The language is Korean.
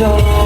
더